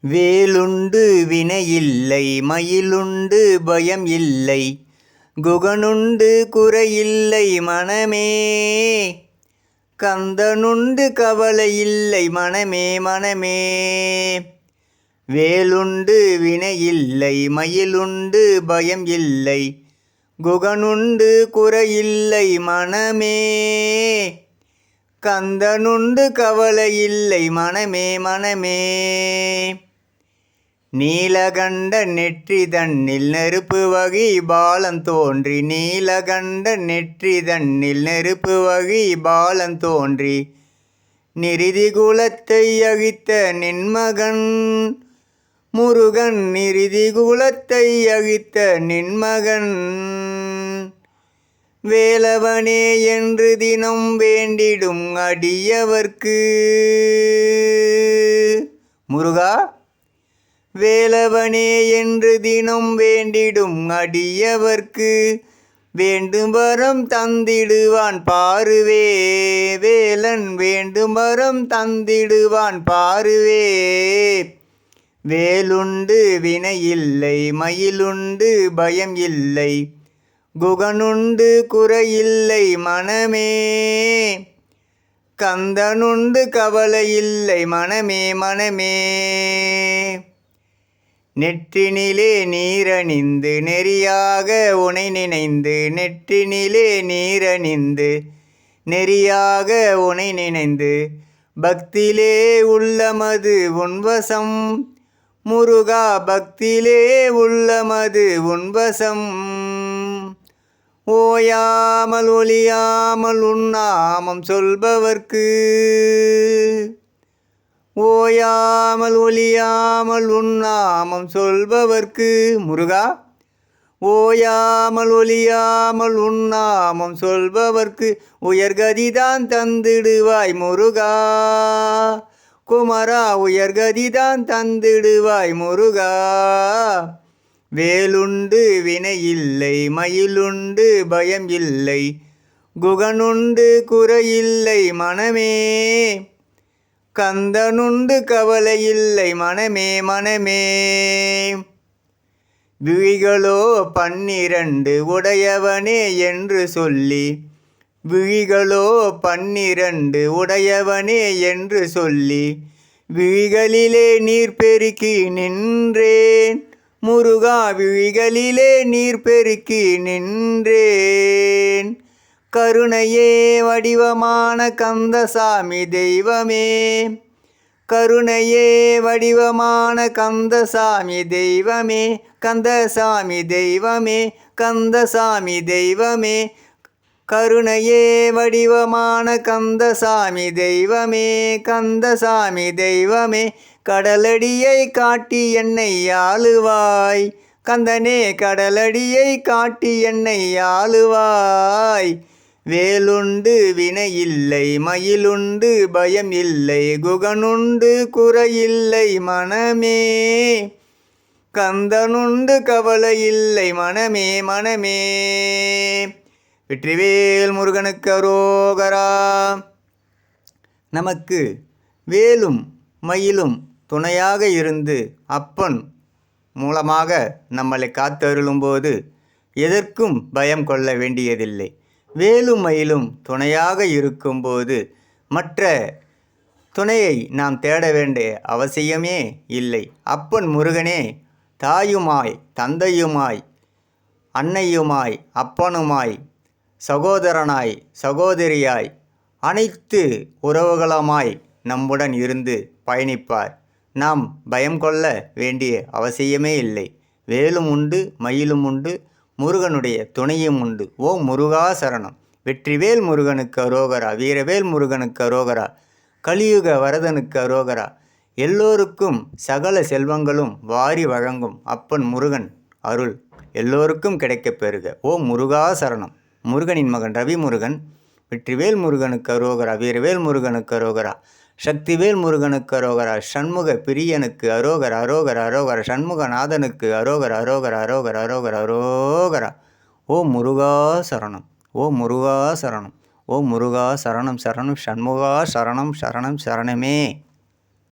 வேலுண்டு வினையில்லை மயிலுண்டு பயம் இல்லை குகனுண்டு குறையில்லை மனமே. கந்தனுண்டு கவலை இல்லை மனமே மனமே. வேலுண்டு வினையில்லை மயிலுண்டு பயம் இல்லை குகனுண்டு குறையில்லை மனமே. கந்தனுண்டு கவலை இல்லை மனமே மனமே. நீலகண்ட நெற்றி தன்னில் நெருப்பு வகி பாலம் தோன்றி நீலகண்ட நெற்றி தன்னில் நெருப்பு வகி பாலம் தோன்றி நிரிதி குலத்தை அகித்த நின்மகன் முருகன் நிரிதி குலத்தை அகித்த நின்மகன். வேலவனே என்று தினம் வேண்டிடும் அடியவர்க்கு. முருகா வேலவனே என்று தினம் வேண்டிடும் அடியவர்க்கு வேண்டும் வரம் தந்திடுவான் பாருவே. வேலன் வேண்டும் வரம் தந்திடுவான் பாருவே. வேலுண்டு வினையில்லை மயிலுண்டு பயம் இல்லை. குகனுண்டு குறையில்லை மனமே. கந்தனுண்டு கவலை இல்லை மனமே மனமே. நெற்றினிலே நீரணிந்து நெறியாக உனை நினைந்து நெற்றினிலே நீரணிந்து நெறியாக உனை நினைந்து பக்திலே உள்ளமது உன்வசம். முருகா பக்திலே உள்ளமது உன்வசம். ஓயாமல் ஒளியாமல் உண்ணாமம் சொல்பவர்க்கு. ஓயாமல் ஒளியாமல் உண்ணாமம் சொல்பவர்க்கு. முருகா ஓயாமல் ஒளியாமல் உண்ணாமம் சொல்பவர்க்கு உயர்கதிதான் தந்திடுவாய் முருகா. குமரா உயர்கதிதான் தந்திடுவாய் முருகா. வேலுண்டு வினை இல்லை மயிலுண்டு பயம் இல்லை குகனுண்டு குறையில்லை மனமே. கந்தனுண்டு கவலை இல்லை மனமே மனமே. விழிகளோ பன்னிரண்டு உடையவனே என்று சொல்லி விழிகளோ பன்னிரண்டு உடையவனே என்று சொல்லி விழிகளிலே நீர் பெருக்கி நின்றேன். முருகா விழிகளிலே நீர் பெருக்கி நின்றேன். கருணையே வடிவமான கந்தசாமி தெய்வமே. கருணையே வடிவமான கந்தசாமி தெய்வமே. கந்தசாமி தெய்வமே. கந்தசாமி தெய்வமே. கருணையே வடிவமான கந்தசாமி தெய்வமே. கந்தசாமி தெய்வமே. கடலடியை காட்டி என்னை ஆளுவாய். கந்தனே கடலடியை காட்டி என்னை ஆளுவாய். வேலுண்டு வினையில்லை மயிலுண்டு பயம் இல்லை குகனுண்டு குறையில்லை மனமே. கந்தனுண்டு கவலை இல்லை மனமே மனமே. வெற்றிவேல் முருகனுக்கு அரோகரா. நமக்கு வேலும் மயிலும் துணையாக இருந்து அப்பன் மூலமாக நம்மளை காத்தருளும்போது எதற்கும் பயம் கொள்ள வேண்டியதில்லை. வேலும் மயிலும் துணையாக இருக்கும்போது மற்ற துணையை நாம் தேட வேண்டிய அவசியமே இல்லை. அப்பன் முருகனே தாயுமாய் தந்தையுமாய் அன்னையுமாய் அப்பனுமாய் சகோதரனாய் சகோதரியாய் அனைத்து உறவுகளமாய் நம்முடன் இருந்து பயணிப்பார். நாம் பயம் கொள்ள வேண்டிய அவசியமே இல்லை. வேலும் உண்டு மயிலும் உண்டு முருகனுடைய துணையும் உண்டு. ஓ முருகா சரணம். வெற்றிவேல் முருகனுக்கு அரோகரா வீரவேல் முருகனுக்கு அரோகரா கலியுக வரதனுக்கு அரோகரா. எல்லோருக்கும் சகல செல்வங்களும் வாரி வழங்கும் அப்பன் முருகன் அருள் எல்லோருக்கும் கிடைக்கப் பெறுக. ஓ முருகா சரணம். முருகனின் மகன் ரவி முருகன் வெற்றிவேல் முருகனுக்கு அரோகரா வீரவேல் முருகனுக்கு அரோகரா. சக்திவேல் முருகனுக்கு அரோகரா சண்முக பிரியனுக்கு அரோகர் அரோகர் அரோகர சண்முகநாதனுக்கு அரோகர் அரோகர் அரோகர் அரோகர் அரோகரா. ஓ முருகா சரணம் ஓ முருகா சரணம் ஓ முருகா சரணம் சரணம் சண்முகா சரணம் சரணம் சரணமே.